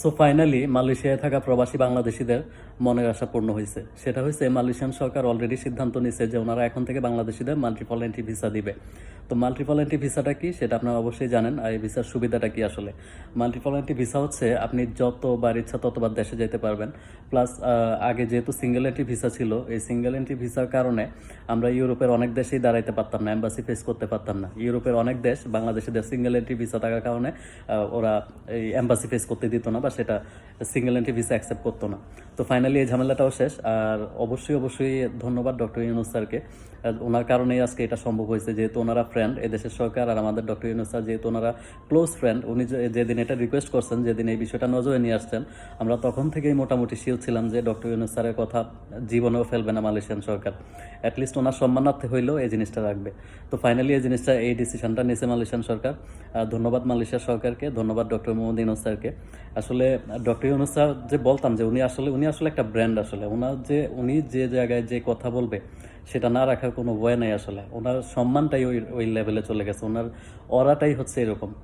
So finally মালয়েশিয়ায় থাকা প্রবাসী বাংলাদেশিদের মনের আশা পূর্ণ হয়েছে। সেটা হয়েছে, মালয়েশিয়ান সরকার অলরেডি সিদ্ধান্ত নিছে যে ওনারা এখন থেকে বাংলাদেশিদের মাল্টিপল এন্ট্রি ভিসা দিবে। তো মাল্টিপল এন্ট্রি ভিসাটা কি, সেটা আপনারা অবশ্যই জানেন, আর এই ভিসার সুবিধাটা কি আসলে? মাল্টিপল এন্ট্রি ভিসা হচ্ছে, আপনি যতবার ইচ্ছা ততবার দেশে যেতে পারবেন। প্লাস আগে যেহেতু সিঙ্গেল এন্ট্রি ভিসা ছিল, এই সিঙ্গেল এন্ট্রি ভিসার কারণে আমরা ইউরোপের অনেক দেশেই দাঁড়াইতে পারতাম না এম্বাসি ফেস করতে পারতাম না। ইউরোপের অনেক দেশ বাংলাদেশিদের সিঙ্গেল এন্ট্রি ভিসা থাকার কারণে ওরা এই এম্বাসি ফেস করতে দিত না। বা সেটা সিঙ্গেল এন্ট্রি ভিসা অ্যাকসেপ্ট করতো না। তো ফাইনালি এই ঝামেলাটাও শেষ। আর অবশ্যই অবশ্যই ধন্যবাদ ডক্টর ইউনুস স্যারকে। ওনার কারণেই আজকে এটা সম্ভব হয়েছে, যেহেতু ওনারা ফ্রেন্ড এদেশের সরকার আর আমাদের ডক্টর ইউনুস স্যার যেহেতু ওনারা ক্লোজ ফ্রেন্ড উনি যেদিন এটা রিকোয়েস্ট করছেন, যেদিন এই বিষয়টা নজরে নিয়ে আসছেন, আমরা তখন থেকেই মোটামুটি শিওর ছিলাম যে ডক্টর ইউনুস স্যারের কথা জীবনেও ফেলবে না মালয়েশিয়ান সরকার। অ্যাটলিস্ট ওনার সম্মানার্থে হইলেও এই জিনিসটা রাখবে। তো ফাইনালি এই জিনিসটা, এই ডিসিশনটা নিয়েছে মালয়েশিয়ান সরকার। ধন্যবাদ মালয়েশিয়া সরকারকে, ধন্যবাদ ডক্টর মোহাম্মদ ইউনুস স্যারকে। আসলে ডক্টর ইউনুস স্যার যে বলতাম যে উনি আসলে উনি আসলে একটা ব্র্যান্ড আসলে। ওনার যে, উনি যে জায়গায় যে কথা বলবে সেটা না রাখার কোনো ভয় নাই আসলে। ওনার সম্মানটাই ওই ওই লেভেলে চলে গেছে। ওনার অরাটাই হচ্ছে এরকম।